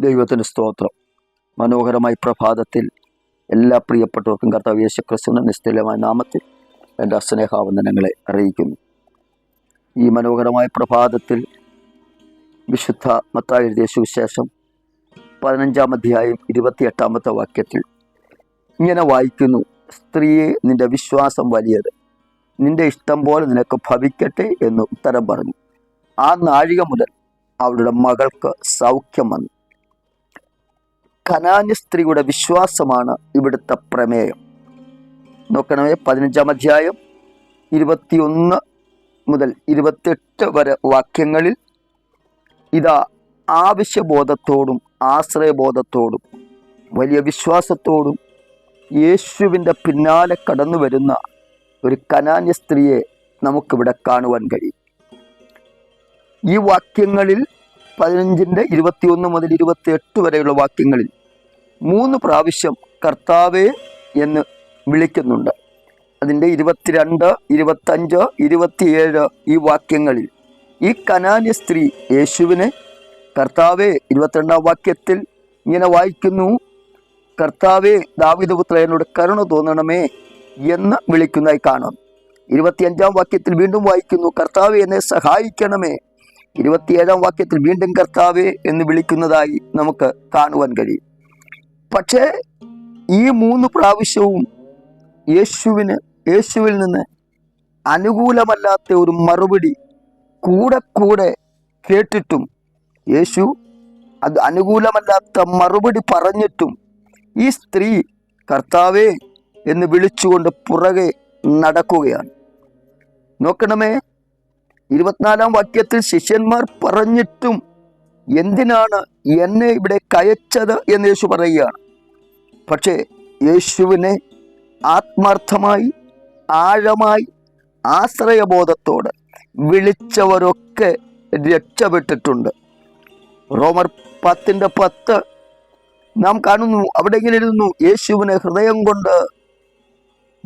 ദൈവത്തിന് സ്തോത്രം. മനോഹരമായി പ്രഭാതത്തിൽ എല്ലാ പ്രിയപ്പെട്ടവർക്കും കർത്താവ് യേശു ക്രിസ്തുവിന്റെ നിസ്തുലമായ നാമത്തിൽ എന്റെ സ്നേഹാവന്ദനങ്ങളെ അറിയിക്കുന്നു. ഈ മനോഹരമായ പ്രഭാതത്തിൽ വിശുദ്ധ മത്തായി എഴുതിയ സുവിശേഷം പതിനഞ്ചാം അധ്യായം ഇരുപത്തിയെട്ടാമത്തെ വാക്യത്തിൽ ഇങ്ങനെ വായിക്കുന്നു സ്ത്രീയെ നിന്റെ വിശ്വാസം വലിയത് നിന്റെ ഇഷ്ടം പോലെ നിനക്ക് ഭവിക്കട്ടെ എന്ന് ഉത്തരം പറഞ്ഞു. ആ നാഴിക മുതൽ അവളുടെ മകൾക്ക് സൗഖ്യം വന്നു. കനാന്യ സ്ത്രീയുടെ വിശ്വാസമാണ് ഇവിടുത്തെ പ്രമേയം. നോക്കണമേ പതിനഞ്ചാം അധ്യായം ഇരുപത്തിയൊന്ന് മുതൽ ഇരുപത്തെട്ട് വരെ വാക്യങ്ങളിൽ ഇതാ ആവശ്യബോധത്തോടും ആശ്രയബോധത്തോടും വലിയ വിശ്വാസത്തോടും യേശുവിന്റെ പിന്നാലെ കടന്നു വരുന്ന ഒരു കനാന്യ സ്ത്രീയെ നമുക്കിവിടെ കാണുവാൻ കഴിയും. ഈ വാക്യങ്ങളിൽ പതിനഞ്ചിന്റെ ഇരുപത്തിയൊന്ന് മുതൽ ഇരുപത്തിയെട്ട് വരെയുള്ള വാക്യങ്ങളിൽ മൂന്ന് പ്രാവശ്യം കർത്താവേ എന്ന് വിളിക്കുന്നുണ്ട്. അതിന്റെ ഇരുപത്തിരണ്ട് ഇരുപത്തഞ്ച് ഇരുപത്തിയേഴ് ഈ വാക്യങ്ങളിൽ ഈ കനാന്യ സ്ത്രീ യേശുവിനെ കർത്താവേ ഇരുപത്തിരണ്ടാം വാക്യത്തിൽ ഇങ്ങനെ വായിക്കുന്നു. കർത്താവേ ദാവിദപുത്ര എന്നോട് കരുണ തോന്നണമേ എന്ന് വിളിക്കുന്നതായി കാണാം. ഇരുപത്തിയഞ്ചാം വാക്യത്തിൽ വീണ്ടും വായിക്കുന്നു കർത്താവെ എന്നെ സഹായിക്കണമേ ഇരുപത്തിയേഴാം വാക്യത്തിൽ വീണ്ടും കർത്താവ് എന്ന് വിളിക്കുന്നതായി നമുക്ക് കാണുവാൻ കഴിയും. പക്ഷേ ഈ മൂന്ന് പ്രാവശ്യവും യേശുവിന് യേശുവിൽ നിന്ന് അനുകൂലമല്ലാത്ത ഒരു മറുപടി കൂടെ കൂടെ കേട്ടിട്ടും യേശു അത് അനുകൂലമല്ലാത്ത മറുപടി പറഞ്ഞിട്ടും ഈ സ്ത്രീ കർത്താവേ എന്ന് വിളിച്ചുകൊണ്ട് പുറകെ നടക്കുകയാണ്. നോക്കണമേ ഇരുപത്തിനാലാം വാക്യത്തിൽ ശിഷ്യന്മാർ പറഞ്ഞിട്ടും എന്തിനാണ് എന്നെ ഇവിടെ കയച്ചത് എന്ന് യേശു പറയുകയാണ്. പക്ഷേ യേശുവിനെ ആത്മാർത്ഥമായി ആഴമായി ആശ്രയബോധത്തോട് വിളിച്ചവരൊക്കെ രക്ഷപ്പെട്ടിട്ടുണ്ട്. റോമർ പത്തിന്റെ പത്ത് നാം കാണുന്നു അവിടെ ഇങ്ങനെ ഇരുന്നു യേശുവിനെ ഹൃദയം കൊണ്ട്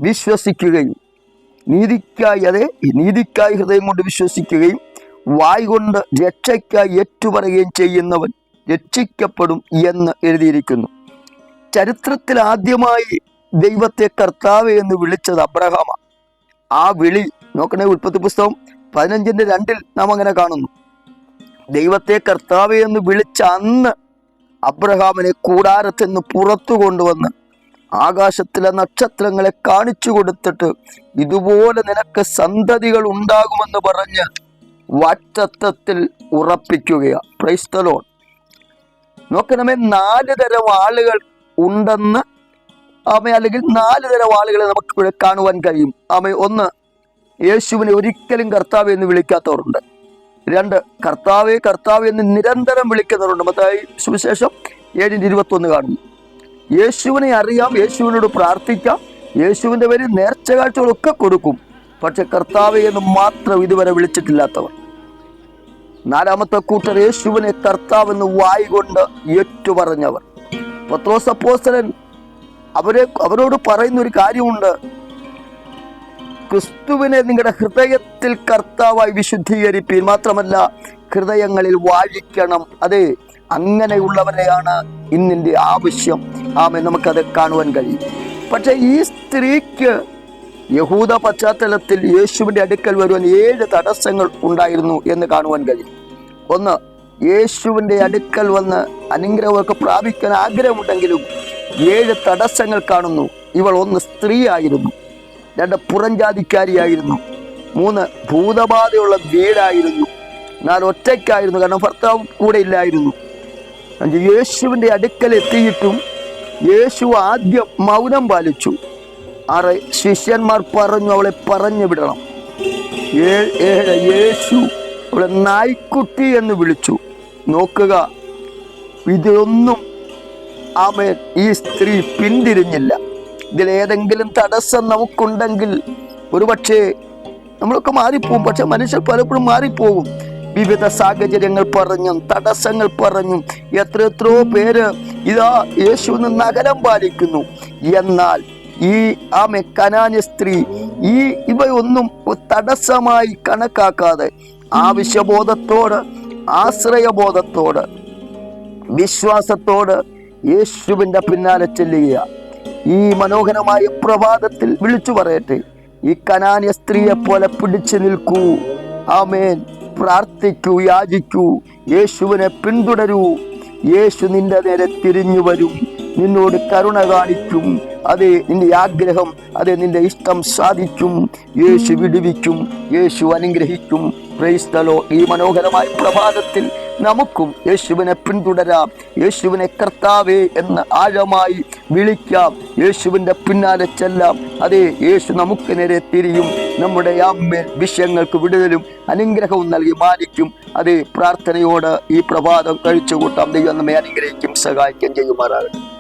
വിശ്വസിക്കുകയും നീതിക്കായി അതെ നീതിക്കായി ഹൃദയം കൊണ്ട് വിശ്വസിക്കുകയും വായ് കൊണ്ട് രക്ഷയ്ക്കായി ഏറ്റുപറയുകയും ചെയ്യുന്നവൻ രക്ഷിക്കപ്പെടും എന്ന് എഴുതിയിരിക്കുന്നു. ചരിത്രത്തിൽ ആദ്യമായി ദൈവത്തെ കർത്താവ് എന്ന് വിളിച്ചത് അബ്രഹാമാണ്. ആ വിളി നോക്കണേ ഉൽപ്പത്തി പുസ്തകം പതിനഞ്ചിന്റെ രണ്ടിൽ നാം അങ്ങനെ കാണുന്നു. ദൈവത്തെ കർത്താവ് എന്ന് വിളിച്ച അന്ന് അബ്രഹാമിനെ കൂടാരത്തിൽ നിന്ന് പുറത്തു കൊണ്ടുവന്ന് ആകാശത്തിലെ നക്ഷത്രങ്ങളെ കാണിച്ചു കൊടുത്തിട്ട് ഇതുപോലെ നിനക്ക് സന്തതികൾ ഉണ്ടാകുമെന്ന് പറഞ്ഞ് വാറ്റത്വത്തിൽ ഉറപ്പിക്കുകയാണ് ക്രൈസ്തലോൺ നോക്കണമേ നാല് തരം ആളുകൾ ഉണ്ടെന്ന് അമ്മ അല്ലെങ്കിൽ നാല് തരം ആളുകളെ നമുക്ക് ഇവിടെ കാണുവാൻ കഴിയും. അമ്മ ഒന്ന് യേശുവിനെ ഒരിക്കലും കർത്താവ് എന്ന് വിളിക്കാത്തവരുണ്ട്. രണ്ട് കർത്താവെ കർത്താവ് എന്ന് നിരന്തരം വിളിക്കുന്നവരുണ്ട്. മത്തായി സുവിശേഷം ഏഴിന്റെ ഇരുപത്തൊന്ന് കാണുന്നു. യേശുവിനെ അറിയാം യേശുവിനോട് പ്രാർത്ഥിക്കാം യേശുവിന്റെ പേരിൽ നേർച്ച കാഴ്ചകളൊക്കെ കൊടുക്കും. പക്ഷെ കർത്താവെ എന്ന് മാത്രം ഇതുവരെ വിളിച്ചിട്ടില്ലാത്തവർ. നാലാമത്തെ കൂട്ടർ യേശുവിനെ കർത്താവെന്ന് വായി കൊണ്ട് ഏറ്റുപറഞ്ഞവർ. പത്രോസ് അപ്പോസ്തലൻ അവരെ അവരോട് പറയുന്ന ഒരു കാര്യമുണ്ട്. ക്രിസ്തുവിനെ നിങ്ങളുടെ ഹൃദയത്തിൽ കർത്താവായി വിശുദ്ധീകരിപ്പീൻ മാത്രമല്ല ഹൃദയങ്ങളിൽ വാഴിക്കണം. അതെ അങ്ങനെയുള്ളവരെയാണ് ഇന്നിന്റെ ആവശ്യം. ആമേ നമുക്കത് കാണുവാൻ കഴിയും. പക്ഷേ ഈ സ്ത്രീക്ക് യഹൂദ പശ്ചാത്തലത്തിൽ യേശുവിന്റെ അടുക്കൽ വരുവാൻ ഏഴ് തടസ്സങ്ങൾ ഉണ്ടായിരുന്നു എന്ന് കാണുവാൻ കഴിയും. ഒന്ന് യേശുവിന്റെ അടുക്കൽ വന്ന് അനുഗ്രഹമൊക്കെ പ്രാപിക്കാൻ ആഗ്രഹമുണ്ടെങ്കിലും ഏഴ് തടസ്സങ്ങൾ കാണുന്നു. ഇവൾ ഒന്ന് സ്ത്രീയായിരുന്നു. രണ്ട് പുറംജാതിക്കാരിയായിരുന്നു. മൂന്ന് ഭൂതബാധയുള്ള വീടായിരുന്നു. നാല് ഒറ്റയ്ക്കായിരുന്നു. കാരണം ഭർത്താവ് കൂടെ ഇല്ലായിരുന്നു. യേശുവിന്റെ അടുക്കൽ എത്തിയിട്ടും യേശു ആദ്യം മൗനം പാലിച്ചു. ആറ് ശിഷ്യന്മാർ പറഞ്ഞു അവളെ പറഞ്ഞു വിടണം. യേശു അവളെ നായ്ക്കുട്ടി എന്ന് വിളിച്ചു. നോക്കുക ഇതൊന്നും ആമേൻ ഈ സ്ത്രീ പിന്തിരിഞ്ഞില്ല. ഇതിലേതെങ്കിലും തടസ്സം നമുക്കുണ്ടെങ്കിൽ ഒരുപക്ഷേ നമ്മളൊക്കെ മാറിപ്പോകും പക്ഷെ മനുഷ്യർ പലപ്പോഴും മാറിപ്പോകും വിവിധ സാഹചര്യങ്ങൾ പറഞ്ഞും തടസ്സങ്ങൾ പറഞ്ഞും എത്ര എത്രയോ പേര് ഇതാ യേശു നഗരം പാലിക്കുന്നു. എന്നാൽ ഈ ആ മെക്കനാന്യ സ്ത്രീ ഈ ഇവയൊന്നും തടസ്സമായി കണക്കാക്കാതെ ആവശ്യബോധത്തോട് ആശ്രയബോധത്തോട് വിശ്വാസത്തോട് യേശുവിന്റെ പിന്നാലെ ചെല്ലുക ഈ മനോഹരമായ പ്രഭാതത്തിൽ വിളിച്ചു പറയട്ടെ. ഈ കനാന്യ സ്ത്രീയെ പോലെ പിടിച്ചു നിൽക്കൂ. ആമേൻ. പ്രാർത്ഥിക്കൂ യാചിക്കൂ. യേശുവിനെ പിന്തുടരൂ. യേശു നിന്റെ നേരെ തിരിഞ്ഞു വരും. നിന്നോട് കരുണ കാണിക്കും. അതെ നിന്റെ ആഗ്രഹം അതെ നിന്റെ ഇഷ്ടം സാധിക്കും. യേശു വിടുവിക്കും യേശു അനുഗ്രഹിക്കും. ക്രൈസ്തലോ ഈ മനോഹരമായ പ്രഭാതത്തിൽ നമുക്കും യേശുവിനെ പിന്തുടരാം. യേശുവിനെ കർത്താവേ എന്ന് ആഴമായി വിളിക്കാം. യേശുവിന്റെ പിന്നാലെ ചെല്ലാം. അതെ യേശു നമുക്ക് നേരെ തിരിയും. നമ്മുടെ ആമ്മേൽ വിഷയങ്ങൾക്ക് വിടുതലും അനുഗ്രഹവും നൽകി മാനിക്കും. അതേ പ്രാർത്ഥനയോട് ഈ പ്രഭാതം കഴിച്ചു കൂട്ടാം ദൈവം നമ്മെ അനുഗ്രഹിക്കും സഹായിക്കുകയും ചെയ്യുമാറാകട്ടെ.